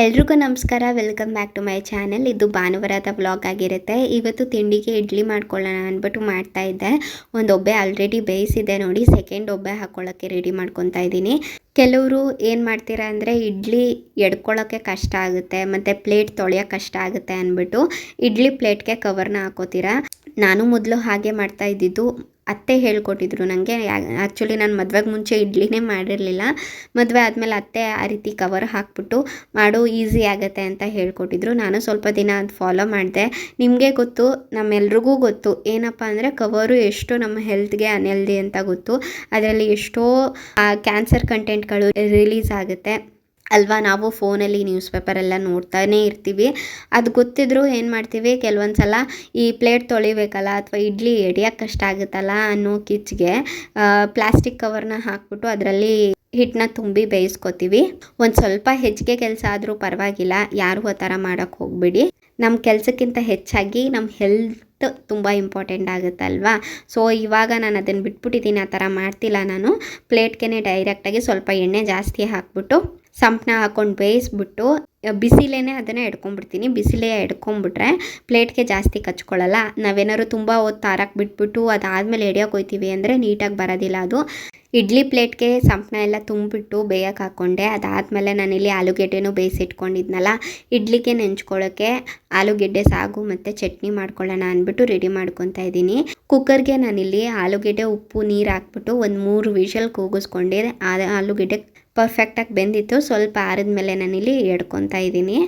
ಎಲ್ರಿಗೂ ನಮಸ್ಕಾರ, welcome back to my channel. ಇದು ಭಾನುವಾರದ ವ್ಲಾಗ್ ಆಗಿರುತ್ತೆ. ಇವತ್ತು ತಿಂಡಿಗೆ ಇಡ್ಲಿ ಮಾಡ್ಕೊಳ್ಳೋಣ ಅಂದ್ಬಿಟ್ಟು ಮಾಡ್ತಾ ಇದ್ದೆ. ಒಂದು ಒಬ್ಬೆ ಆಲ್ರೆಡಿ ಬೇಯಿಸಿದೆ ನೋಡಿ ಸೆಕೆಂಡ್ ಒಬ್ಬೆ ಹಾಕ್ಕೊಳ್ಳೋಕ್ಕೆ ರೆಡಿ ಮಾಡ್ಕೊತಾ ಇದ್ದೀನಿ. ಕೆಲವರು ಏನು ಮಾಡ್ತೀರಾ ಅಂದರೆ, ಇಡ್ಲಿ ಎಡ್ಕೊಳ್ಳೋಕ್ಕೆ ಕಷ್ಟ ಆಗುತ್ತೆ, ಮತ್ತು ಪ್ಲೇಟ್ ತೊಳೆಯೋಕೆ ಕಷ್ಟ ಆಗುತ್ತೆ ಅಂದ್ಬಿಟ್ಟು ಇಡ್ಲಿ ಪ್ಲೇಟ್ಗೆ ಕವರ್ನ ಹಾಕೋತೀರಾ. ನಾನು ಮೊದಲು ಹಾಗೆ ಮಾಡ್ತಾ ಇದ್ದಿದ್ದು ಅತ್ತೆ ಹೇಳ್ಕೊಟ್ಟಿದ್ರು ನನಗೆ ಆ್ಯಕ್ಚುಲಿ ನಾನು ಮದುವೆಗೆ ಮುಂಚೆ ಇಡ್ಲಿನೇ ಮಾಡಿರಲಿಲ್ಲ. ಮದುವೆ ಆದಮೇಲೆ ಅತ್ತೆ ಆ ರೀತಿ ಕವರ್ ಹಾಕ್ಬಿಟ್ಟು, ಮಾಡು ಈಸಿ ಆಗುತ್ತೆ ಅಂತ ಹೇಳ್ಕೊಟ್ಟಿದ್ರು. ನಾನು ಸ್ವಲ್ಪ ದಿನ ಅದು ಫಾಲೋ ಮಾಡಿದೆ. ನಿಮಗೆ ಗೊತ್ತು, ನಮ್ಮೆಲ್ರಿಗೂ ಗೊತ್ತು. ಏನಪ್ಪ ಅಂದರೆ ಕವರು ಎಷ್ಟು ನಮ್ಮ ಹೆಲ್ತ್ಗೆ ಅನ್ಹೆಲ್ದಿ ಅಂತ ಗೊತ್ತು. ಅದರಲ್ಲಿ ಎಷ್ಟೋ ಕ್ಯಾನ್ಸರ್ ಕಂಟೆಂಟ್ಗಳು ರಿಲೀಸ್ ಆಗುತ್ತೆ. ಅಲ್ವಾ? ನಾವು ಫೋನಲ್ಲಿ ನ್ಯೂಸ್ ಪೇಪರೆಲ್ಲ ನೋಡ್ತಾನೇ ಇರ್ತೀವಿ. ಅದು ಗೊತ್ತಿದ್ರೂ ಏನು ಮಾಡ್ತೀವಿ? ಕೆಲವೊಂದು ಸಲ ಈ ಪ್ಲೇಟ್ ತೊಳಿಬೇಕಲ್ಲ ಅಥವಾ ಇಡ್ಲಿ ಎಡಿಯೋಕ್ಕೆ ಕಷ್ಟ ಆಗುತ್ತಲ್ಲ ಅನ್ನೋ ಕಿಚ್ಗೆ ಪ್ಲಾಸ್ಟಿಕ್ ಕವರ್ನ ಹಾಕ್ಬಿಟ್ಟು ಅದರಲ್ಲಿ ಹಿಟ್ಟನ್ನ ತುಂಬಿ ಬೇಯಿಸ್ಕೊತೀವಿ. ಒಂದು ಸ್ವಲ್ಪ ಹೆಚ್ಚಿಗೆ ಕೆಲಸ ಆದರೂ ಪರವಾಗಿಲ್ಲ. ಯಾರು ಆ ಥರ ಮಾಡೋಕ್ಕೆ ಹೋಗಬೇಡಿ. ನಮ್ಮ ಕೆಲಸಕ್ಕಿಂತ ಹೆಚ್ಚಾಗಿ ನಮ್ಮ ಹೆಲ್ತ್ ತುಂಬ ಇಂಪಾರ್ಟೆಂಟ್ ಆಗುತ್ತಲ್ವಾ? ಸೊ ಇವಾಗ ನಾನು ಅದನ್ನು ಬಿಟ್ಬಿಟ್ಟಿದ್ದೀನಿ ಆ ಥರ ಮಾಡ್ತಿಲ್ಲ ನಾನು. ಪ್ಲೇಟ್ಗೆ ಡೈರೆಕ್ಟಾಗಿ ಸ್ವಲ್ಪ ಎಣ್ಣೆ ಜಾಸ್ತಿ ಹಾಕ್ಬಿಟ್ಟು, ಸಂಪ್ನ ಹಾಕ್ಕೊಂಡು ಬೇಯಿಸ್ಬಿಟ್ಟು ಬಿಸಿಲೇನೆ ಅದನ್ನು ಎಡ್ಕೊಂಬಿಡ್ತೀನಿ. ಬಿಸಿಲೇ ಎಡ್ಕೊಂಬಿಟ್ರೆ ಪ್ಲೇಟ್ಗೆ ಜಾಸ್ತಿ ಕಚ್ಕೊಳ್ಳಲ್ಲ. ನಾವೇನಾದ್ರು ತುಂಬ ಹೊತ್ತು ತಾರಕ್ಕೆ ಬಿಟ್ಬಿಟ್ಟು ಅದಾದಮೇಲೆ ಎಡಿಯೋಕೆ ಹೋಯ್ತೀವಿ ಅಂದರೆ ನೀಟಾಗಿ ಬರೋದಿಲ್ಲ ಅದು. ಇಡ್ಲಿ ಪ್ಲೇಟ್ಗೆ ಸಂಪ್ನ ಎಲ್ಲ ತುಂಬಿಬಿಟ್ಟು ಬೇಯಕ್ಕೆ ಹಾಕ್ಕೊಂಡೆ ಅದಾದಮೇಲೆ ನಾನಿಲ್ಲಿ ಆಲೂಗೆಡ್ಡೆನೂ ಬೇಯಿಸಿಟ್ಕೊಂಡಿದ್ನಲ್ಲ. ಇಡ್ಲಿಗೆ ನೆಂಚ್ಕೊಳ್ಳೋಕ್ಕೆ ಆಲೂಗೆಡ್ಡೆ, ಸಾಗು ಮತ್ತು ಚಟ್ನಿ ಮಾಡ್ಕೊಳ್ಳೋಣ ಅಂದ್ಬಿಟ್ಟು ರೆಡಿ ಮಾಡ್ಕೊತಾ ಇದ್ದೀನಿ. ಕುಕ್ಕರ್ಗೆ ನಾನಿಲ್ಲಿ ಆಲೂಗೆಡ್ಡೆ, ಉಪ್ಪು, ನೀರು ಹಾಕ್ಬಿಟ್ಟು ಒಂದು ಮೂರು ವಿಷಲ್ ಕೂಗಿಸ್ಕೊಂಡೆ ಆಲೂಗೆಡ್ಡೆ ಪರ್ಫೆಕ್ಟಾಗಿ ಬೆಂದಿತ್ತು. ಸ್ವಲ್ಪ ಆರಿದ್ಮೇಲೆ ನಾನಿಲ್ಲಿ ಎಡ್ಕೊತಾ ಇದ್ದೀನಿ.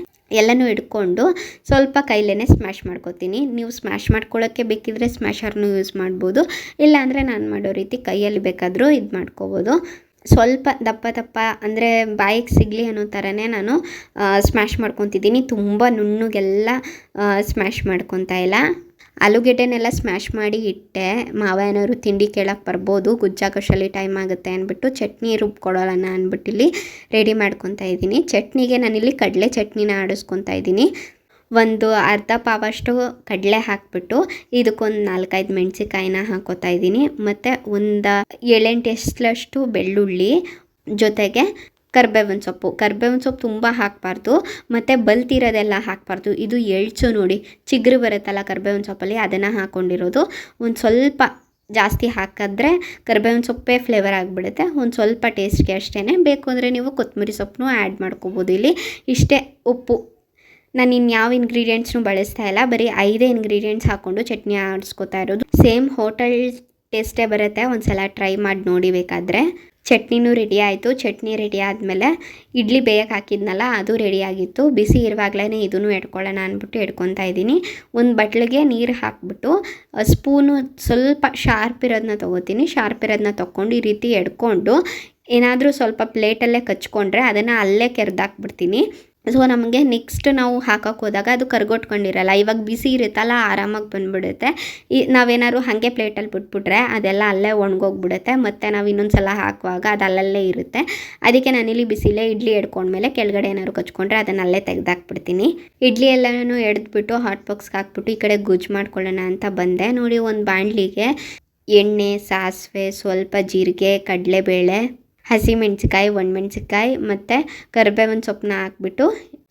ಎಲ್ಲನೂ ಹಿಡ್ಕೊಂಡು ಸ್ವಲ್ಪ ಕೈಲೇ ಸ್ಮ್ಯಾಶ್ ಮಾಡ್ಕೊತೀನಿ. ನೀವು ಸ್ಮ್ಯಾಶ್ ಮಾಡ್ಕೊಳ್ಳೋಕ್ಕೆ ಬೇಕಿದ್ರೆ ಸ್ಮ್ಯಾಶರ್ನು ಯೂಸ್ ಮಾಡ್ಬೋದು. ಇಲ್ಲಾಂದರೆ ನಾನು ಮಾಡೋ ರೀತಿ ಕೈಯಲ್ಲಿ ಬೇಕಾದರೂ ಇದು ಮಾಡ್ಕೋಬೋದು. ಸ್ವಲ್ಪ ದಪ್ಪ ದಪ್ಪ ಅಂದರೆ ಬಾಯಿಗೆ ಸಿಗಲಿ ಅನ್ನೋ ಥರನೇ ನಾನು ಸ್ಮ್ಯಾಶ್ ಮಾಡ್ಕೊತಿದ್ದೀನಿ. ತುಂಬ ನುಣ್ಣಗೆಲ್ಲ ಸ್ಮ್ಯಾಶ್ ಮಾಡ್ಕೊತಾ ಇಲ್ಲ. ಆಲೂಗೆಡ್ಡೆನೆಲ್ಲ ಸ್ಮ್ಯಾಶ್ ಮಾಡಿ ಇಟ್ಟೆ. ಮಾವ ಏನಾದ್ರು ತಿಂಡಿ ಕೇಳಕ್ಕೆ ಬರ್ಬೋದು. ಗುಜ್ಜಾಕೋಶಲ್ಲಿ ಟೈಮ್ ಆಗುತ್ತೆ ಅಂದ್ಬಿಟ್ಟು ಚಟ್ನಿ ರುಬ್ಕೊಡೋಣ ಅಂದ್ಬಿಟ್ಟು ಇಲ್ಲಿ ರೆಡಿ ಮಾಡ್ಕೊತಾ ಇದ್ದೀನಿ. ಚಟ್ನಿಗೆ ನಾನಿಲ್ಲಿ ಕಡಲೆ ಚಟ್ನಿನ ಆಡಿಸ್ಕೊತಾ ಇದ್ದೀನಿ. ಒಂದು ಅರ್ಧ ಪಾವಷ್ಟು ಕಡಲೆ ಹಾಕ್ಬಿಟ್ಟು ಇದಕ್ಕೊಂದು ನಾಲ್ಕೈದು ಮೆಣಸಿಕಾಯಿನ ಹಾಕೋತಾ ಇದ್ದೀನಿ. ಮತ್ತು ಒಂದು ಏಳೆಂಟು ಎಷ್ಟಲಷ್ಟು ಬೆಳ್ಳುಳ್ಳಿ ಜೊತೆಗೆ ಕರ್ಬೇವಿನ ಸೊಪ್ಪು. ಕರ್ಬೇವಿನ ಸೊಪ್ಪು ತುಂಬ ಹಾಕಬಾರ್ದು. ಮತ್ತು ಬಲ್ತಿರೋದೆಲ್ಲ ಹಾಕಬಾರ್ದು. ಇದು ಎಳ್ಚು ನೋಡಿ. ಚಿಗುರು ಬರುತ್ತಲ್ಲ ಕರ್ಬೇವಿನ ಸೊಪ್ಪಲ್ಲಿ, ಅದನ್ನು ಹಾಕ್ಕೊಂಡಿರೋದು ಒಂದು ಸ್ವಲ್ಪ ಜಾಸ್ತಿ ಹಾಕಿದ್ರೆ ಕರ್ಬೇವಿನ ಸೊಪ್ಪೇ ಫ್ಲೇವರ್ ಆಗಿಬಿಡುತ್ತೆ. ಒಂದು ಸ್ವಲ್ಪ ಟೇಸ್ಟ್ಗೆ ಅಷ್ಟೇ ಬೇಕು ಅಂದರೆ ನೀವು ಕೊತ್ತಂಬರಿ ಸೊಪ್ಪನ್ನು ಆ್ಯಡ್ ಮಾಡ್ಕೋಬೋದು ಇಲ್ಲಿ. ಇಷ್ಟೇ ಉಪ್ಪು. ನಾನು ಇನ್ಯಾವ ಇಂಗ್ರೀಡಿಯೆಂಟ್ಸ್ನು ಬಳಸ್ತಾ ಇಲ್ಲ. ಬರೀ ಐದೇ ಇಂಗ್ರೀಡಿಯೆಂಟ್ಸ್ ಹಾಕ್ಕೊಂಡು ಚಟ್ನಿ ಆಡಿಸ್ಕೊತಾ ಇರೋದು. ಸೇಮ್ ಹೋಟೆಲ್ ಟೇಸ್ಟೇ ಬರುತ್ತೆ. ಒಂದು ಸಲ ಟ್ರೈ ಮಾಡಿ ನೋಡಿ ಬೇಕಾದರೆ. ಚಟ್ನಿನೂ ರೆಡಿ ಆಯಿತು. ಚಟ್ನಿ ರೆಡಿ ಆದಮೇಲೆ ಇಡ್ಲಿ ಬೇಯಕ್ಕೆ ಹಾಕಿದ್ನಲ್ಲ, ಅದು ರೆಡಿ ಆಗಿತ್ತು. ಬಿಸಿ ಇರುವಾಗಲೇ ಇದನ್ನು ಎಡ್ಕೊಳ್ಳೋಣ ಅಂದ್ಬಿಟ್ಟು ಎಡ್ಕೊತಾ ಇದ್ದೀನಿ. ಒಂದು ಬಟ್ಲಿಗೆ ನೀರು ಹಾಕ್ಬಿಟ್ಟು ಸ್ಪೂನು ಸ್ವಲ್ಪ ಶಾರ್ಪ್ ಇರೋದನ್ನ ತೊಗೋತೀನಿ. ಶಾರ್ಪ್ ಇರೋದನ್ನ ತೊಗೊಂಡು ಈ ರೀತಿ ಎಡ್ಕೊಂಡು ಏನಾದರೂ ಸ್ವಲ್ಪ ಪ್ಲೇಟಲ್ಲೇ ಕಚ್ಕೊಂಡ್ರೆ ಅದನ್ನು ಅಲ್ಲೇ ಕೆರೆದಾಕ್ಬಿಡ್ತೀನಿ. ಸೊ ನಮಗೆ ನೆಕ್ಸ್ಟ್ ನಾವು ಹಾಕೋಕೆ ಹೋದಾಗ ಅದು ಕರ್ಗೊಟ್ಕೊಂಡಿರಲ್ಲ. ಇವಾಗ ಬಿಸಿ ಇರುತ್ತಲ್ಲ, ಆರಾಮಾಗಿ ಬಂದುಬಿಡುತ್ತೆ. ಈ ನಾವೇನಾದ್ರು ಹಾಗೆ ಪ್ಲೇಟಲ್ಲಿ ಬಿಟ್ಬಿಟ್ರೆ ಅದೆಲ್ಲ ಅಲ್ಲೇ ಒಣಗೋಗ್ಬಿಡುತ್ತೆ. ಮತ್ತು ನಾವು ಇನ್ನೊಂದು ಸಲ ಹಾಕುವಾಗ ಅದು ಅಲ್ಲಲ್ಲೇ ಇರುತ್ತೆ. ಅದಕ್ಕೆ ನಾನಿಲ್ಲಿ ಬಿಸಿಲೇ ಇಡ್ಲಿ ಎಡ್ಕೊಂಡ್ಮೇಲೆ ಕೆಳಗಡೆ ಏನಾದ್ರು ಕಚ್ಕೊಂಡ್ರೆ ಅದನ್ನು ಅಲ್ಲೇ ತೆಗೆದಾಕ್ಬಿಡ್ತೀನಿ. ಇಡ್ಲಿ ಎಲ್ಲನೂ ಎಡ್ದ್ಬಿಟ್ಟು ಹಾಟ್ ಬಾಕ್ಸ್ಗೆ ಹಾಕ್ಬಿಟ್ಟು ಈ ಕಡೆ ಗುಜ್ಜು ಮಾಡ್ಕೊಳ್ಳೋಣ ಅಂತ ಬಂದೆ. ನೋಡಿ, ಒಂದು ಬಾಣಲಿಗೆ ಎಣ್ಣೆ, ಸಾಸಿವೆ, ಸ್ವಲ್ಪ ಜೀರಿಗೆ, ಕಡಲೆಬೇಳೆ ಹಸಿಮೆಣ್ಸಿಕಾಯಿ ಒಣಮೆಣ್ಸಿಕಾಯಿ ಮತ್ತು ಕರಿಬೇವಿನ ಸೊಪ್ಪನ್ನ ಹಾಕ್ಬಿಟ್ಟು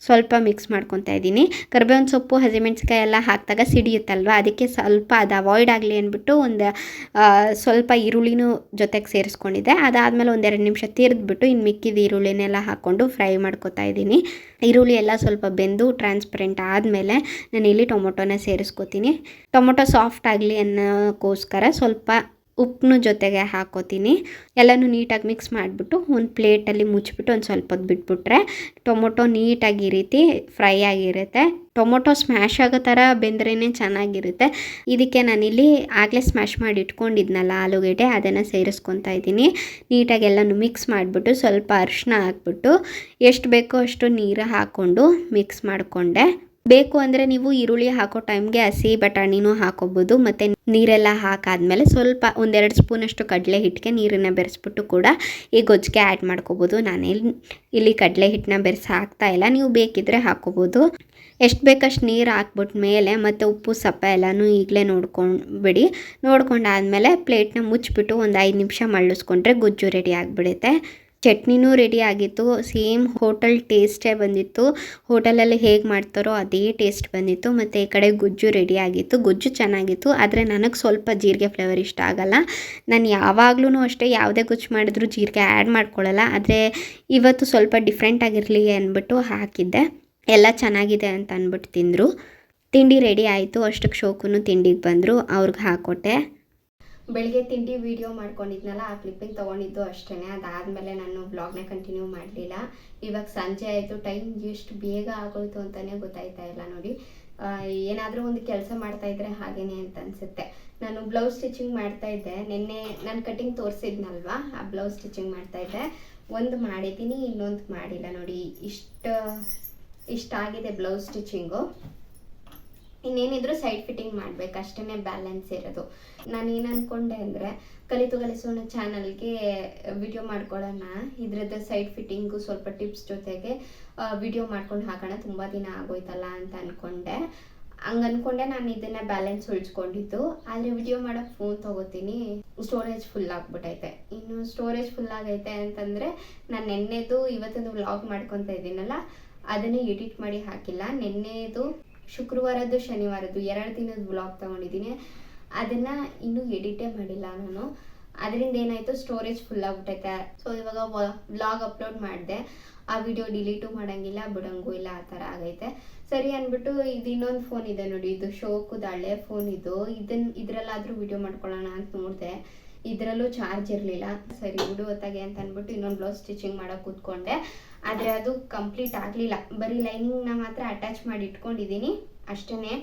ಸ್ವಲ್ಪ ಮಿಕ್ಸ್ ಮಾಡ್ಕೊತಾ ಇದ್ದೀನಿ. ಕರಿಬೇವಿನ ಸೊಪ್ಪು ಹಸಿಮೆಣ್ಸಿಕಾಯಿ ಎಲ್ಲ ಹಾಕಿದಾಗ ಸಿಡಿಯುತ್ತಲ್ವ? ಅದಕ್ಕೆ ಸ್ವಲ್ಪ ಅದು ಅವಾಯ್ಡ್ ಆಗಲಿ ಅಂದ್ಬಿಟ್ಟು ಒಂದು ಸ್ವಲ್ಪ ಈರುಳ್ಳಿನೂ ಜೊತೆಗೆ ಸೇರಿಸ್ಕೊಂಡಿದ್ದೆ. ಅದಾದಮೇಲೆ ಒಂದೆರಡು ನಿಮಿಷ ತೀರಿದ್ಬಿಟ್ಟು ಇನ್ನು ಮಿಕ್ಕಿದ ಈರುಳ್ಳಿನೆಲ್ಲ ಹಾಕ್ಕೊಂಡು ಫ್ರೈ ಮಾಡ್ಕೊತಾ ಇದ್ದೀನಿ. ಈರುಳ್ಳಿ ಎಲ್ಲ ಸ್ವಲ್ಪ ಬೆಂದು ಟ್ರಾನ್ಸ್ಪರೆಂಟ್ ಆದಮೇಲೆ ನಾನು ಇಲ್ಲಿ ಟೊಮೊಟೊನ ಸೇರಿಸ್ಕೊತೀನಿ. ಟೊಮೊಟೊ ಸಾಫ್ಟ್ ಆಗಲಿ ಅನ್ನೋಕ್ಕೋಸ್ಕರ ಸ್ವಲ್ಪ ಉಪ್ಪನ್ನು ಜೊತೆಗೆ ಹಾಕೋತೀನಿ. ಎಲ್ಲನೂ ನೀಟಾಗಿ ಮಿಕ್ಸ್ ಮಾಡಿಬಿಟ್ಟು ಒಂದು ಪ್ಲೇಟಲ್ಲಿ ಮುಚ್ಚಿಬಿಟ್ಟು ಒಂದು ಸ್ವಲ್ಪ ಹೊತ್ತು ಬಿಟ್ಬಿಟ್ರೆ ಟೊಮೊಟೊ ನೀಟಾಗಿ ಈ ರೀತಿ ಫ್ರೈ ಆಗಿರುತ್ತೆ. ಟೊಮೊಟೊ ಸ್ಮ್ಯಾಶ್ ಆಗೋ ಥರ ಬೆಂದ್ರೇ ಚೆನ್ನಾಗಿರುತ್ತೆ. ಇದಕ್ಕೆ ನಾನಿಲ್ಲಿ ಆಗಲೇ ಸ್ಮ್ಯಾಶ್ ಮಾಡಿ ಇಟ್ಕೊಂಡಿದ್ನಲ್ಲ ಆಲೂಗೆಡ್ಡೆ, ಅದನ್ನು ಸೇರಿಸ್ಕೊತಾ ಇದ್ದೀನಿ. ನೀಟಾಗಿ ಎಲ್ಲನೂ ಮಿಕ್ಸ್ ಮಾಡಿಬಿಟ್ಟು ಸ್ವಲ್ಪ ಅರಿಶಿನ ಹಾಕ್ಬಿಟ್ಟು ಎಷ್ಟು ಬೇಕೋ ಅಷ್ಟು ನೀರು ಹಾಕ್ಕೊಂಡು ಮಿಕ್ಸ್ ಮಾಡಿಕೊಂಡೆ. ಬೇಕು ಅಂದರೆ ನೀವು ಈರುಳ್ಳಿ ಹಾಕೋ ಟೈಮ್ಗೆ ಹಸಿ ಬಟಾಣಿನೂ ಹಾಕೋಬೋದು, ಮತ್ತು ನೀರೆಲ್ಲ ಹಾಕಾದ್ಮೇಲೆ ಸ್ವಲ್ಪ ಒಂದೆರಡು ಸ್ಪೂನಷ್ಟು ಕಡಲೆ ಹಿಟ್ಟಿಗೆ ನೀರನ್ನು ಬೆರೆಸ್ಬಿಟ್ಟು ಕೂಡ ಈ ಗೊಜ್ಜಿಗೆ ಆ್ಯಡ್ ಮಾಡ್ಕೋಬೋದು. ನಾನೇನು ಇಲ್ಲಿ ಕಡಲೆ ಹಿಟ್ಟನ್ನ ಬೆರೆಸಿ ಹಾಕ್ತಾ ಇಲ್ಲ, ನೀವು ಬೇಕಿದ್ದರೆ ಹಾಕೋಬೋದು. ಎಷ್ಟು ಬೇಕಷ್ಟು ನೀರು ಹಾಕ್ಬಿಟ್ಟ ಮೇಲೆ ಮತ್ತು ಉಪ್ಪು, ಸಪ್ಪ ಎಲ್ಲನೂ ಈಗಲೇ ನೋಡ್ಕೊಂಡ್ಬಿಡಿ. ನೋಡ್ಕೊಂಡಾದ್ಮೇಲೆ ಪ್ಲೇಟ್ನ ಮುಚ್ಚಿಬಿಟ್ಟು ಒಂದು ಐದು ನಿಮಿಷ ಮಳ್ಳಿಸ್ಕೊಂಡ್ರೆ ಗೊಜ್ಜು ರೆಡಿ ಆಗಿಬಿಡುತ್ತೆ. ಚಟ್ನಿನೂ ರೆಡಿ ಆಗಿತ್ತು. ಸೇಮ್ ಹೋಟೆಲ್ ಟೇಸ್ಟೇ ಬಂದಿತ್ತು. ಹೋಟೆಲಲ್ಲಿ ಹೇಗೆ ಮಾಡ್ತಾರೋ ಅದೇ ಟೇಸ್ಟ್ ಬಂದಿತ್ತು. ಮತ್ತು ಈ ಕಡೆ ಗುಜ್ಜು ರೆಡಿ ಆಗಿತ್ತು. ಗುಜ್ಜು ಚೆನ್ನಾಗಿತ್ತು. ಆದರೆ ನನಗೆ ಸ್ವಲ್ಪ ಜೀರಿಗೆ ಫ್ಲೇವರ್ ಇಷ್ಟ ಆಗಲ್ಲ. ನಾನು ಯಾವಾಗ್ಲೂ ಅಷ್ಟೇ ಯಾವುದೇ ಗುಜ್ಜು ಮಾಡಿದ್ರು ಜೀರಿಗೆ ಆ್ಯಡ್ ಮಾಡ್ಕೊಳ್ಳಲ್ಲ. ಆದರೆ ಇವತ್ತು ಸ್ವಲ್ಪ ಡಿಫ್ರೆಂಟ್ ಆಗಿರಲಿ ಅಂದ್ಬಿಟ್ಟು ಹಾಕಿದ್ದೆ. ಎಲ್ಲ ಚೆನ್ನಾಗಿದೆ ಅಂತ ಅಂದ್ಬಿಟ್ಟು ತಿಂದರು. ತಿಂಡಿ ರೆಡಿ ಆಯಿತು. ಅಷ್ಟಕ್ಕೆ ಶೋಕುನು ತಿಂಡಿಗೆ ಬಂದರು. ಅವ್ರಿಗೆ ಹಾಕ್ಕೊಟ್ಟೆ ಬೆಳಿಗ್ಗೆ ತಿಂಡಿ ವಿಡಿಯೋ ಮಾಡ್ಕೊಂಡಿದ್ನಲ್ಲ, ಆ ಕ್ಲಿಪ್ಪಿಂಗ್ ತೊಗೊಂಡಿದ್ದು ಅಷ್ಟೇ ಅದಾದಮೇಲೆ ನಾನು ಬ್ಲಾಗ್ನ ಕಂಟಿನ್ಯೂ ಮಾಡಲಿಲ್ಲ. ಇವಾಗ ಸಂಜೆ ಆಯಿತು ಟೈಮ್ ಎಷ್ಟು ಬೇಗ ಆಗೋಯ್ತು ಅಂತಲೇ ಗೊತ್ತಾಯ್ತಾ ಇಲ್ಲ ನೋಡಿ. ಏನಾದರೂ ಒಂದು ಕೆಲಸ ಮಾಡ್ತಾ ಇದ್ರೆ ಹಾಗೇನೆ ಅಂತ ಅನಿಸುತ್ತೆ. ನಾನು ಬ್ಲೌಸ್ ಸ್ಟಿಚಿಂಗ್ ಮಾಡ್ತಾ ಇದ್ದೆ. ನಿನ್ನೆ ನಾನು ಕಟಿಂಗ್ ತೋರಿಸಿದ್ನಲ್ವಾ? ಆ ಬ್ಲೌಸ್ ಸ್ಟಿಚಿಂಗ್ ಮಾಡ್ತಾ ಇದ್ದೆ. ಒಂದು ಮಾಡಿದ್ದೀನಿ, ಇನ್ನೊಂದು ಮಾಡಿಲ್ಲ ನೋಡಿ. ಇಷ್ಟ ಇಷ್ಟಾಗಿದೆ ಬ್ಲೌಸ್ ಸ್ಟಿಚಿಂಗು ಇನ್ನೇನಿದ್ರು ಸೈಡ್ ಫಿಟ್ಟಿಂಗ್ ಮಾಡ್ಬೇಕು ಅಷ್ಟೇ ಬ್ಯಾಲೆನ್ಸ್ ಇರೋದು. ನಾನು ಏನು ಅನ್ಕೊಂಡೆ ಅಂದರೆ, ಕಲಿತು ಕಲಿಸೋಣ ಚಾನಲ್ಗೆ ವಿಡಿಯೋ ಮಾಡ್ಕೊಳ್ಳೋಣ. ಇದ್ರದ್ದು ಸೈಡ್ ಫಿಟ್ಟಿಂಗು ಸ್ವಲ್ಪ ಟಿಪ್ಸ್ ಜೊತೆಗೆ ವಿಡಿಯೋ ಮಾಡ್ಕೊಂಡು ಹಾಕೋಣ. ತುಂಬ ದಿನ ಆಗೋಯ್ತಲ್ಲ ಅಂತ ಅನ್ಕೊಂಡೆ. ಹಂಗೆ ಅನ್ಕೊಂಡೆ ನಾನು ಇದನ್ನ ಬ್ಯಾಲೆನ್ಸ್ ಉಳಿಸ್ಕೊಂಡಿದ್ದು. ಆದರೆ ವಿಡಿಯೋ ಮಾಡೋಕ್ಕೆ ಫೋನ್ ತೊಗೋತೀನಿ. ಸ್ಟೋರೇಜ್ ಫುಲ್ ಆಗ್ಬಿಟ್ಟೈತೆ ಇನ್ನು ಸ್ಟೋರೇಜ್ ಫುಲ್ ಆಗೈತೆ ಅಂತಂದರೆ, ನಾನು ನೆನ್ನೆದು ಇವತ್ತೊಂದು ವ್ಲಾಗ್ ಮಾಡ್ಕೊತಾ ಇದ್ದೀನಲ್ಲ, ಅದನ್ನೇ ಎಡಿಟ್ ಮಾಡಿ ಹಾಕಿಲ್ಲ. ನಿನ್ನೆದು ಶುಕ್ರವಾರದ್ದು, ಶನಿವಾರದ್ದು ಎರಡು ದಿನದ ಬ್ಲಾಗ್ ತೊಗೊಂಡಿದ್ದೀನಿ. ಅದನ್ನು ಇನ್ನೂ ಎಡಿಟೇ ಮಾಡಿಲ್ಲ ನಾನು. ಅದರಿಂದ ಏನಾಯಿತು ಸ್ಟೋರೇಜ್ ಫುಲ್ ಆಗ್ಬಿಟ್ಟೈತೆ ಸೊ ಇವಾಗ ವ್ಲಾಗ್ ಅಪ್ಲೋಡ್ ಮಾಡಿದೆ. ಆ ವಿಡಿಯೋ ಡಿಲೀಟು ಮಾಡೋಂಗಿಲ್ಲ, ಬಿಡೋಂಗೂ ಇಲ್ಲ, ಆ ಥರ ಆಗೈತೆ. ಸರಿ ಅಂದ್ಬಿಟ್ಟು ಇದು ಇನ್ನೊಂದು ಫೋನ್ ಇದೆ ನೋಡಿ. ಇದು ಶೋಕುದ ಹಳೆ ಫೋನ್ ಇದು. ಇದನ್ನ ಇದರಲ್ಲಾದರೂ ವಿಡಿಯೋ ಮಾಡ್ಕೊಳ್ಳೋಣ ಅಂತ ನೋಡಿದೆ. ಇದರಲ್ಲೂ ಚಾರ್ಜ್ ಇರಲಿಲ್ಲ. ಸರಿ, ಬಿಡು ಹೊತ್ತಾಗೆ ಅಂತ ಅಂದ್ಬಿಟ್ಟು ಇನ್ನೊಂದು ಬ್ಲೌಸ್ ಸ್ಟಿಚಿಂಗ್ ಮಾಡೋಕೆ ಕೂತ್ಕೊಂಡೆ. ಆದರೆ ಅದು ಕಂಪ್ಲೀಟ್ ಆಗಲಿಲ್ಲ. ಬರೀ ಲೈನಿಂಗ್ನ ಮಾತ್ರ ಅಟ್ಯಾಚ್ ಮಾಡಿ ಇಟ್ಕೊಂಡಿದ್ದೀನಿ ಅಷ್ಟೇ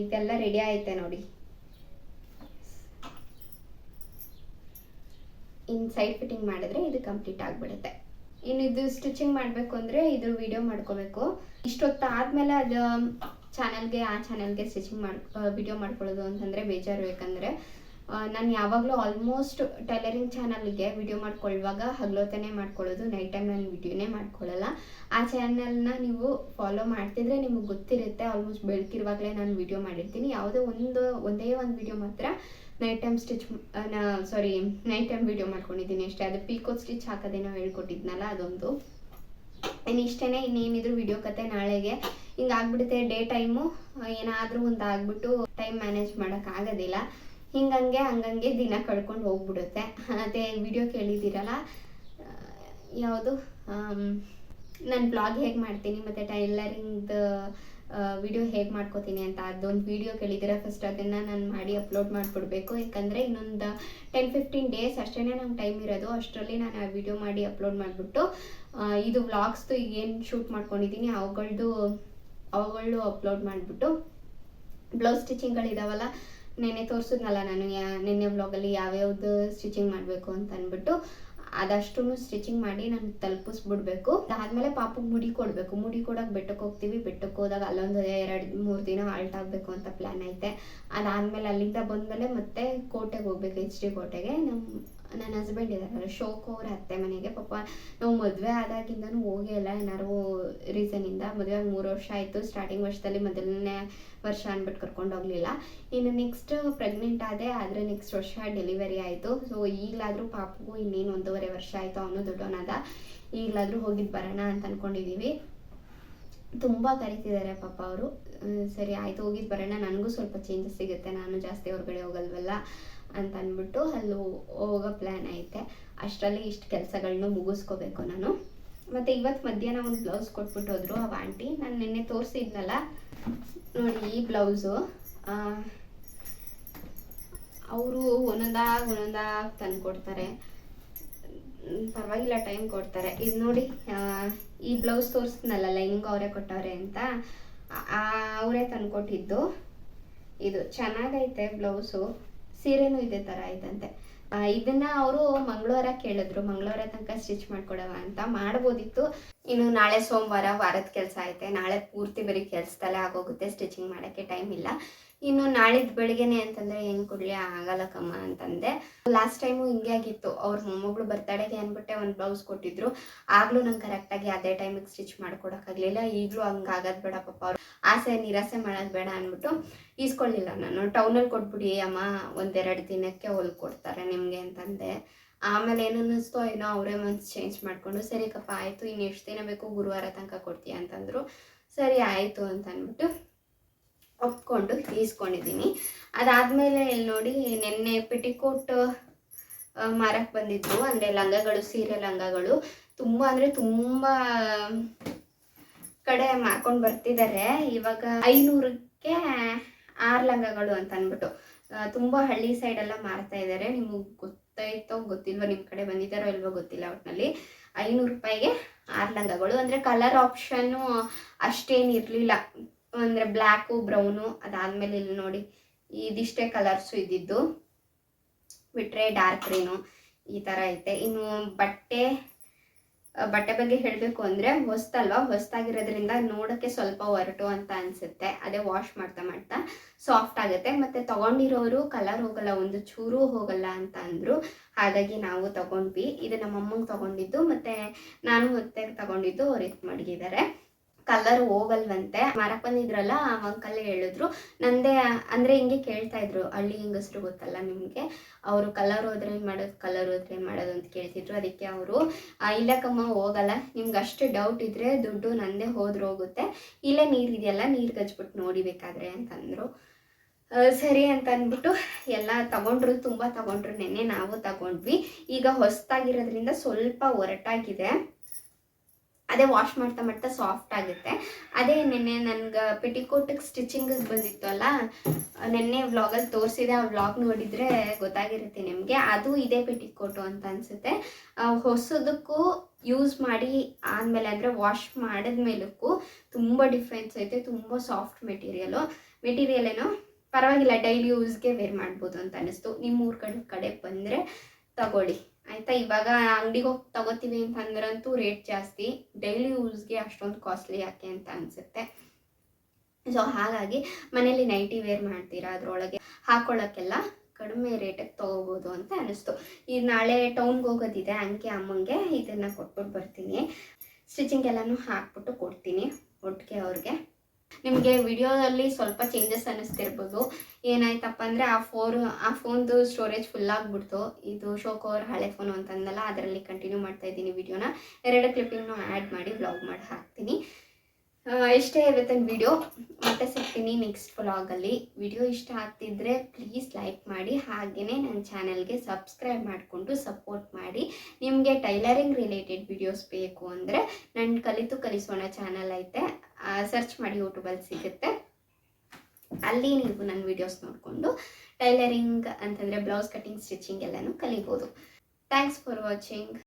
ಇದೆಲ್ಲ ರೆಡಿ ಆಯ್ತೆ ನೋಡಿ. ಇನ್ ಸೈಡ್ ಫಿಟ್ಟಿಂಗ್ ಮಾಡಿದ್ರೆ ಇದು ಕಂಪ್ಲೀಟ್ ಆಗಿಬಿಡುತ್ತೆ. ಇನ್ನು ಇದು ಸ್ಟಿಚಿಂಗ್ ಮಾಡಬೇಕು ಅಂದರೆ ಇದ್ರ ವಿಡಿಯೋ ಮಾಡ್ಕೋಬೇಕು. ಇಷ್ಟೊತ್ತಾದ್ಮೇಲೆ ಅದು ಚಾನಲ್ಗೆ ಆ ಚಾನಲ್ಗೆ ಸ್ಟಿಚಿಂಗ್ ಮಾಡಿ ವಿಡಿಯೋ ಮಾಡ್ಕೊಳ್ಳೋದು ಅಂತಂದರೆ ಬೇಜಾರು. ಬೇಕಂದರೆ ನಾನು ಯಾವಾಗಲೂ ಆಲ್ಮೋಸ್ಟ್ ಟೈಲರಿಂಗ್ ಚಾನಲ್ಗೆ ವಿಡಿಯೋ ಮಾಡ್ಕೊಳ್ಳುವಾಗ ಹಗ್ಲೋತನೇ ಮಾಡ್ಕೊಳ್ಳೋದು ನೈಟ್ ಟೈಮ್ ನಾನು ವಿಡಿಯೋನೇ ಮಾಡ್ಕೊಳ್ಳಲ್ಲ. ಆ ಚಾನಲ್ನ ನೀವು ಫಾಲೋ ಮಾಡ್ತಿದ್ರೆ ನಿಮಗೆ ಗೊತ್ತಿರುತ್ತೆ ಆಲ್ಮೋಸ್ಟ್ ಬೆಳಕಿರುವಾಗಲೇ ನಾನು ವಿಡಿಯೋ ಮಾಡಿರ್ತೀನಿ. ಯಾವುದೋ ಒಂದು, ಒಂದೇ ಒಂದು ವಿಡಿಯೋ ಮಾತ್ರ night time stitch sari night time video ಮಾಡ್ಕೊಂಡಿದ್ದೀನಿ ಅಷ್ಟೇ. ಅದು ಪೀಕೋ ಸ್ಟಿಚ್ ಹಾಕೋದೇನೋ ಹೇಳ್ಕೊಟ್ಟಿದ್ನಲ್ಲ ಅದೊಂದು. ಇನ್ನು ಇಷ್ಟೇ ಇನ್ನೇನಿದ್ರು ವಿಡಿಯೋ ಕತೆ ನಾಳೆಗೆ. ಹಿಂಗಾಗ್ಬಿಡುತ್ತೆ ಡೇ ಟೈಮು ಏನಾದರೂ ಒಂದು ಆಗ್ಬಿಟ್ಟು ಟೈಮ್ ಮ್ಯಾನೇಜ್ ಮಾಡೋಕ್ಕಾಗೋದಿಲ್ಲ ಹಿಂಗಂಗೆ ಹಂಗಂಗೆ ದಿನ ಕಳ್ಕೊಂಡು ಹೋಗ್ಬಿಡುತ್ತೆ. ಅದೇ ವಿಡಿಯೋ ಕೇಳಿದ್ದೀರಲ್ಲ ಯಾವುದು ನಾನು ಬ್ಲಾಗ್ ಹೇಗೆ ಮಾಡ್ತೀನಿ ಮತ್ತು ಟೈಲರಿಂಗ್ದು ವಿಡಿಯೋ ಹೇಗೆ ಮಾಡ್ಕೋತೀನಿ ಅಂತ ಅದೊಂದು ವಿಡಿಯೋ ಕೇಳಿದ್ದೀರ. ಫಸ್ಟ್ ಅದನ್ನು ನಾನು ಮಾಡಿ ಅಪ್ಲೋಡ್ ಮಾಡಿಬಿಡ್ಬೇಕು ಯಾಕಂದರೆ ಇನ್ನೊಂದು ಟೆನ್ ಫಿಫ್ಟೀನ್ ಡೇಸ್ ಅಷ್ಟೇ ನಂಗೆ ಟೈಮ್ ಇರೋದು. ಅಷ್ಟರಲ್ಲಿ ನಾನು ಆ ವಿಡಿಯೋ ಮಾಡಿ ಅಪ್ಲೋಡ್ ಮಾಡಿಬಿಟ್ಟು ಇದು ವ್ಲಾಗ್ಸ್ದು ಏನು ಶೂಟ್ ಮಾಡ್ಕೊಂಡಿದ್ದೀನಿ ಅವುಗಳದ್ದು ಅವುಗಳು ಅಪ್ಲೋಡ್ ಮಾಡಿಬಿಟ್ಟು ಬ್ಲೌಸ್ ಸ್ಟಿಚಿಂಗ್ಗಳಿದಾವಲ್ಲ ನೆನ್ನೆ ತೋರಿಸಿದ್ನಲ್ಲ ನಾನು, ಯಾ, ನಿನ್ನೆ ವ್ಲಾಗಲ್ಲಿ ಯಾವ್ಯಾವ್ದು ಸ್ಟಿಚಿಂಗ್ ಮಾಡಬೇಕು ಅಂತ ಅಂದ್ಬಿಟ್ಟು ಅದಷ್ಟು ಸ್ಟಿಚಿಂಗ್ ಮಾಡಿ ನಾನು ತಲುಪಿಸ್ಬಿಡ್ಬೇಕು. ಅದಾದ್ಮೇಲೆ ಪಾಪಗೆ ಮುಡಿ ಕೊಡಬೇಕು. ಮುಡಿ ಕೊಡೋಕೆ ಬೆಟ್ಟಕ್ಕೆ ಹೋಗ್ತೀವಿ. ಬೆಟ್ಟಕ್ಕೆ ಹೋದಾಗ ಅಲ್ಲೊಂದು ಎರಡು, ಮೂರು ದಿನ ಆಲ್ಟ್ ಆಗಬೇಕು ಅಂತ ಪ್ಲ್ಯಾನ್ ಐತೆ. ಅದಾದಮೇಲೆ ಅಲ್ಲಿಂದ ಬಂದಮೇಲೆ ಮತ್ತೆ ಕೋಟೆಗೆ ಹೋಗ್ಬೇಕು, ಎಚ್ ಡಿ ಕೋಟೆಗೆ. ನಮ್ಮ ನನ್ನ ಹಸ್ಬೆಂಡ್ ಇದ್ದಾರಲ್ಲ ಶೋಕ್ ಅವ್ರ ಅತ್ತೆ ಮನೆಗೆ. ಪಾಪ ನಾವು ಮದುವೆ ಆದಾಗಿಂದನೂ ಹೋಗೇ ಇಲ್ಲ. ಏನಾರು ರೀಸನಿಂದ ಮದುವೆ ಮೂರು ವರ್ಷ ಆಯಿತು. ಸ್ಟಾರ್ಟಿಂಗ್ ವರ್ಷದಲ್ಲಿ ಮೊದಲನೇ ವರ್ಷ ಅಂದ್ಬಿಟ್ಟು ಕರ್ಕೊಂಡು ಹೋಗಲಿಲ್ಲ. ಇನ್ನು ನೆಕ್ಸ್ಟ್ ಪ್ರೆಗ್ನೆಂಟ್ ಆದೆ ಆದರೆ ನೆಕ್ಸ್ಟ್ ವರ್ಷ ಡೆಲಿವರಿ ಆಯಿತು. ಸೊ ಈಗಲಾದರೂ ಪಾಪಗೂ ಇನ್ನೇನು ಒಂದೂವರೆ ವರ್ಷ ಆಯಿತು ಅವನು ದೊಡ್ಡವನಾದ. ಈಗಲಾದರೂ ಹೋಗಿದ್ದು ಬರೋಣ ಅಂತ ಅಂದ್ಕೊಂಡಿದ್ದೀವಿ ತುಂಬ ಕರಿತಿದ್ದಾರೆ ಪಾಪ ಅವರು. ಸರಿ ಆಯಿತು ಹೋಗಿದ್ದು ಬರೋಣ. ನನಗೂ ಸ್ವಲ್ಪ ಚೇಂಜಸ್ ಸಿಗುತ್ತೆ. ನಾನು ಜಾಸ್ತಿ ಹೊರಗಡೆ ಹೋಗಲ್ವಲ್ಲ ಅಂತ ಅಂದ್ಬಿಟ್ಟು ಅಲ್ಲಿ ಹೋಗೋ ಪ್ಲ್ಯಾನ್ ಐತೆ. ಅಷ್ಟರಲ್ಲಿ ಇಷ್ಟು ಕೆಲಸಗಳನ್ನೂ ಮುಗಿಸ್ಕೋಬೇಕು ನಾನು. ಮತ್ತು ಇವತ್ತು ಮಧ್ಯಾಹ್ನ ಒಂದು ಬ್ಲೌಸ್ ಕೊಟ್ಬಿಟ್ಟು ಹೋದ್ರು ಅವ ಆಂಟಿ. ನಾನು ನಿನ್ನೆ ತೋರಿಸಿದ್ನಲ್ಲ, ನೋಡಿ ಈ ಬ್ಲೌಸು. ಅವರು ಒಂದೊಂದಾಗ ಒಂದೊಂದಾಗ ತಂದು ಕೊಡ್ತಾರೆ. ಪರವಾಗಿಲ್ಲ, ಟೈಮ್ ಕೊಡ್ತಾರೆ. ಇದು ನೋಡಿ ಈ ಬ್ಲೌಸ್ ತೋರಿಸ್ನಲ್ಲ ಲೈನಿಂಗ್ ಅವರೇ ಕೊಟ್ಟವ್ರೆ ಅಂತ. ಅವರೇ ತಂದ್ಕೊಟ್ಟಿದ್ದು ಇದು ಚೆನ್ನಾಗೈತೆ ಬ್ಲೌಸು. ಸೀರೆನೂ ಇದೇ ಥರ ಐತಂತೆ. ಇದನ್ನ ಅವರು ಮಂಗಳವಾರ ಕೇಳಿದ್ರು. ಮಂಗಳವಾರ ತನಕ ಸ್ಟಿಚ್ ಮಾಡ್ಕೊಡವ ಅಂತ ಮಾಡ್ಬೋದಿತ್ತು. ಇನ್ನು ನಾಳೆ ಸೋಮವಾರ ವಾರದ ಕೆಲಸ ಐತೆ. ನಾಳೆ ಪೂರ್ತಿ ಬರೀ ಕೆಲಸದಲ್ಲೇ ಆಗೋಗುತ್ತೆ. ಸ್ಟಿಚಿಂಗ್ ಮಾಡೋಕ್ಕೆ ಟೈಮ್ ಇಲ್ಲ. ಇನ್ನು ನಾಳಿದ್ದು ಬೆಳಿಗ್ಗೆನೆ ಅಂತಂದರೆ ಹೆಂಗೆ ಕೊಡಲಿ, ಆಗಲ್ಲ ಕಮ್ಮ ಅಂತಂದೆ. ಲಾಸ್ಟ್ ಟೈಮು ಹಿಂಗೆ ಆಗಿತ್ತು. ಅವ್ರ ಮೊಮ್ಮಗಳು ಬರ್ತಡೆಗೆ ಅಂದ್ಬಿಟ್ಟೆ ಒಂದು ಬ್ಲೌಸ್ ಕೊಟ್ಟಿದ್ರು. ಆಗಲೂ ನಂಗೆ ಕರೆಕ್ಟಾಗಿ ಅದೇ ಟೈಮಿಗೆ ಸ್ಟಿಚ್ ಮಾಡ್ಕೊಡೋಕ್ಕಾಗಲಿಲ್ಲ. ಈಗಲೂ ಹಂಗೆ ಆಗೋದು ಬೇಡ ಪಾಪ ಅವ್ರು. ಆಸೆ, ನಿರಾಸೆ ಮಾಡೋದು ಬೇಡ ಅಂದ್ಬಿಟ್ಟು ಈಸ್ಕೊಳ್ಳಿಲ್ಲ ನಾನು. ಟೌನಲ್ಲಿ ಕೊಟ್ಬಿಡಿ ಅಮ್ಮ, ಒಂದೆರಡು ದಿನಕ್ಕೆ ಹೊಲ್ಕೊಡ್ತಾರೆ ನಿಮಗೆ ಅಂತಂದೆ. ಆಮೇಲೆ ಏನು ಏನೋ ಅವರೇ ಮನ್ಸು ಚೇಂಜ್ ಮಾಡಿಕೊಂಡು ಸರಿ ಕಪ್ಪ ಆಯಿತು ಇನ್ನು ಎಷ್ಟು ದಿನ ಬೇಕು ಗುರುವಾರ ತನಕ ಕೊಡ್ತೀಯ ಅಂತಂದರು. ಸರಿ, ಆಯಿತು ಅಂತ ಅಂದ್ಬಿಟ್ಟು ಒಪ್ಕೊಂಡು ಈಸ್ಕೊಂಡಿದ್ದೀನಿ ಅದಾದಮೇಲೆ ಇಲ್ಲಿ ನೋಡಿ, ನೆನ್ನೆ ಪೆಟಿಕೋಟ್ ಮಾರಕ್ಕೆ ಬಂದಿತ್ತು ಅಂದರೆ ಲಂಗಗಳು, ಸೀರೆ ಲಂಗಗಳು. ತುಂಬ ಅಂದರೆ ತುಂಬ ಕಡೆ ಮಾರ್ಕೊಂಡು ಬರ್ತಿದ್ದಾರೆ ಇವಾಗ ಐನೂರಕ್ಕೆ ಆರು ಲಂಗಗಳು ಅಂತ ಅಂದ್ಬಿಟ್ಟು ತುಂಬ ಹಳ್ಳಿ ಸೈಡೆಲ್ಲ ಮಾರ್ತಾ ಇದ್ದಾರೆ ನಿಮಗೆ ಗೊತ್ತಾಯ್ತೋ ಗೊತ್ತಿಲ್ವೋ ನಿಮ್ಮ ಕಡೆ ಬಂದಿದ್ದಾರೋ ಇಲ್ವೋ ಗೊತ್ತಿಲ್ಲ ಒಟ್ಟಿನಲ್ಲಿ ಐನೂರು ರೂಪಾಯಿಗೆ ಆರು ಲಂಗಗಳು. ಅಂದರೆ ಕಲರ್ ಆಪ್ಷನ್ನು ಅಷ್ಟೇನು ಇರಲಿಲ್ಲ. ಅಂದರೆ ಬ್ಲ್ಯಾಕು, ಬ್ರೌನು ಅದಾದಮೇಲೆ ಇಲ್ಲಿ ನೋಡಿ ಇದಿಷ್ಟೇ ಕಲರ್ಸು ಇದ್ದಿದ್ದು. ಬಿಟ್ಟರೆ ಡಾರ್ಕ್ ಗ್ರೀನು ಈ ಥರ ಐತೆ. ಇನ್ನು ಬಟ್ಟೆ ಬಟ್ಟೆ ಬಗ್ಗೆ ಹೇಳಬೇಕು ಅಂದರೆ ಹೊಸ್ತಲ್ವಾ? ಹೊಸ್ತಾಗಿರೋದ್ರಿಂದ ನೋಡೋಕ್ಕೆ ಸ್ವಲ್ಪ ಒರಟು ಅಂತ ಅನಿಸುತ್ತೆ. ಅದೇ ವಾಶ್ ಮಾಡ್ತಾ ಮಾಡ್ತಾ ಸಾಫ್ಟ್ ಆಗುತ್ತೆ. ಮತ್ತು ತಗೊಂಡಿರೋರು ಕಲರ್ ಹೋಗಲ್ಲ, ಒಂದು ಚೂರು ಹೋಗಲ್ಲ ಅಂತ ಅಂದರು. ಹಾಗಾಗಿ ನಾವು ತಗೊಂಡ್ವಿ. ಇದು ನಮ್ಮ ಅಮ್ಮಂಗೆ ತಗೊಂಡಿದ್ದು. ಮತ್ತು ನಾನು ಹೊತ್ತೆಗೆ ತಗೊಂಡಿದ್ದು ಅವ್ರಿಗೆ ಮಡಗಿದ್ದಾರೆ ಕಲರ್ ಹೋಗಲ್ವಂತೆ. ಮಾರಕ್ ಬಂದಿದ್ರಲ್ಲ ಆ ಅಂಕಲ್ ಹೇಳಿದ್ರು. ನಂದೇ, ಅಂದರೆ ಹಿಂಗೆ ಕೇಳ್ತಾ ಇದ್ರು, ಹಳ್ಳಿ ಹೆಂಗಸರು ಗೊತ್ತಲ್ಲ ನಿಮಗೆ? ಅವರು ಕಲರ್ ಹೋದ್ರೆ ಏನು ಮಾಡೋದು, ಕಲರ್ ಹೋದ್ರೆ ಏನು ಮಾಡೋದು ಅಂತ ಕೇಳ್ತಿದ್ರು. ಅದಕ್ಕೆ ಅವರು ಇಲ್ಲ ಕಮ್ಮ, ಹೋಗಲ್ಲ. ನಿಮ್ಗೆ ಅಷ್ಟು ಡೌಟ್ ಇದ್ರೆ ದುಡ್ಡು ನಂದೇ ಹೋದ್ರೆ ಹೋಗುತ್ತೆ. ಇಲ್ಲೇ ನೀರು ಇದೆಯಲ್ಲ, ನೀರು ಗಜ್ಬಿಟ್ಟು ನೋಡಿ ಬೇಕಾದ್ರೆ ಅಂತಂದರು. ಸರಿ ಅಂತ ಅಂದ್ಬಿಟ್ಟು ಎಲ್ಲ ತಗೊಂಡ್ರು, ತುಂಬ ತಗೊಂಡ್ರು. ನೆನ್ನೆ ನಾವು ತಗೊಂಡ್ವಿ. ಈಗ ಹೊಸ್ತಾಗಿರೋದ್ರಿಂದ ಸ್ವಲ್ಪ ಒರಟಾಗಿದೆ. ಅದೇ ವಾಶ್ ಮಾಡ್ತಾ ಮಾಡ್ತಾ ಸಾಫ್ಟ್ ಆಗುತ್ತೆ. ಅದೇ ನಿನ್ನೆ ನನ್ಗೆ ಪೆಟಿಕೋಟಿಗೆ ಸ್ಟಿಚಿಂಗಿಗೆ ಬಂದಿತ್ತು ಅಲ್ಲ ನಿನ್ನೆ ವ್ಲಾಗಲ್ಲಿ ತೋರಿಸಿದೆ, ಆ ವ್ಲಾಗ್ ನೋಡಿದರೆ ಗೊತ್ತಾಗಿರುತ್ತೆ ನಿಮಗೆ. ಅದು ಇದೇ ಪೆಟಿಕೋಟು ಅಂತ ಅನಿಸುತ್ತೆ. ಹೊಸದಕ್ಕೂ ಯೂಸ್ ಮಾಡಿ ಆದಮೇಲೆ ಅಂದರೆ ವಾಶ್ ಮಾಡಿದ್ಮೇಲಕ್ಕೂ ತುಂಬ ಡಿಫ್ರೆನ್ಸ್ ಐತೆ, ತುಂಬ ಸಾಫ್ಟ್ ಮೆಟೀರಿಯಲು ಮೆಟೀರಿಯಲ್ ಏನೋ? ಪರವಾಗಿಲ್ಲ ಡೈಲಿ ಯೂಸ್ಗೆ ವೇರ್ ಮಾಡ್ಬೋದು ಅಂತ ಅನ್ನಿಸ್ತು ನಿಮ್ಮ ಊರ ಕಡೆ ಕಡೆ ಬಂದರೆ ತಗೊಳ್ಳಿ. ಆಯಿತಾ, ಇವಾಗ ಅಂಗಡಿಗೆ ಹೋಗಿ ತಗೋತೀವಿ ಅಂತಂದ್ರಂತೂ ರೇಟ್ ಜಾಸ್ತಿ. ಡೈಲಿ ಯೂಸ್ಗೆ ಅಷ್ಟೊಂದು ಕಾಸ್ಟ್ಲಿ ಯಾಕೆ ಅಂತ ಅನಿಸುತ್ತೆ. ಸೊ ಹಾಗಾಗಿ ಮನೇಲಿ ನೈಟಿ ವೇರ್ ಮಾಡ್ತೀರಾ? ಅದರೊಳಗೆ ಹಾಕೊಳ್ಳೋಕ್ಕೆಲ್ಲ ಕಡಿಮೆ ರೇಟಿಗೆ ತೊಗೋಬೋದು ಅಂತ ಅನ್ನಿಸ್ತು ಈಗ ನಾಳೆ ಟೌನ್ಗೆ ಹೋಗೋದಿದೆ, ಅಂಕೆ ಅಮ್ಮಂಗೆ ಇದನ್ನು ಕೊಟ್ಬಿಟ್ಟು ಬರ್ತೀನಿ. ಸ್ಟಿಚಿಂಗ್ ಎಲ್ಲನೂ ಹಾಕ್ಬಿಟ್ಟು ಕೊಡ್ತೀನಿ, ಒಟ್ಟಿಗೆ ಅವ್ರಿಗೆ. ನಿಮಗೆ ವಿಡಿಯೋದಲ್ಲಿ ಸ್ವಲ್ಪ ಚೇಂಜಸ್ ಅನ್ನಿಸ್ತಿರ್ಬೋದು. ಏನಾಯ್ತಪ್ಪ ಅಂದರೆ ಆ ಫೋರ್ ಆ ಫೋನ್ದು ಸ್ಟೋರೇಜ್ ಫುಲ್ ಆಗಿಬಿಡ್ತು. ಇದು ಶೋಕೋರ್ ಹಳೆ ಫೋನು ಅಂತಂದಲ್ಲ ಅದರಲ್ಲಿ ಕಂಟಿನ್ಯೂ ಮಾಡ್ತಾ ಇದ್ದೀನಿ ವಿಡಿಯೋನ. ಎರಡು ಕ್ಲಿಪ್ಪಿಂಗ್ನು ಆ್ಯಡ್ ಮಾಡಿ ಬ್ಲಾಗ್ ಮಾಡಿ ಹಾಕ್ತೀನಿ. ಇಷ್ಟೇ ಇರುತ್ತೆ ವಿಡಿಯೋ ಮತ್ತೆ ಸಿಗ್ತೀನಿ ನೆಕ್ಸ್ಟ್ ವ್ಲಾಗಲ್ಲಿ ವಿಡಿಯೋ ಇಷ್ಟ ಆಗ್ತಿದ್ರೆ ಪ್ಲೀಸ್ ಲೈಕ್ ಮಾಡಿ. ಹಾಗೆಯೇ ನನ್ನ ಚಾನಲ್ಗೆ ಸಬ್ಸ್ಕ್ರೈಬ್ ಮಾಡಿಕೊಂಡು ಸಪೋರ್ಟ್ ಮಾಡಿ. ನಿಮಗೆ ಟೈಲರಿಂಗ್ ರಿಲೇಟೆಡ್ ವಿಡಿಯೋಸ್ ಬೇಕು ಅಂದರೆ ನನ್ನ ಕಲಿತು ಕಲಿಸೋಣ ಚಾನಲ್ ಐತೆ. ಸರ್ಚ್ ಮಾಡಿ ಯೂಟ್ಯೂಬಲ್ಲಿ ಸಿಗುತ್ತೆ. ಅಲ್ಲಿ ನೀವು ನನ್ನ ವಿಡಿಯೋಸ್ ನೋಡಿಕೊಂಡು ಟೈಲರಿಂಗ್ ಅಂತಂದರೆ ಬ್ಲೌಸ್ ಕಟಿಂಗ್ ಸ್ಟಿಚಿಂಗ್ ಎಲ್ಲನೂ ಕಲಿಬೋದು. Thanks for watching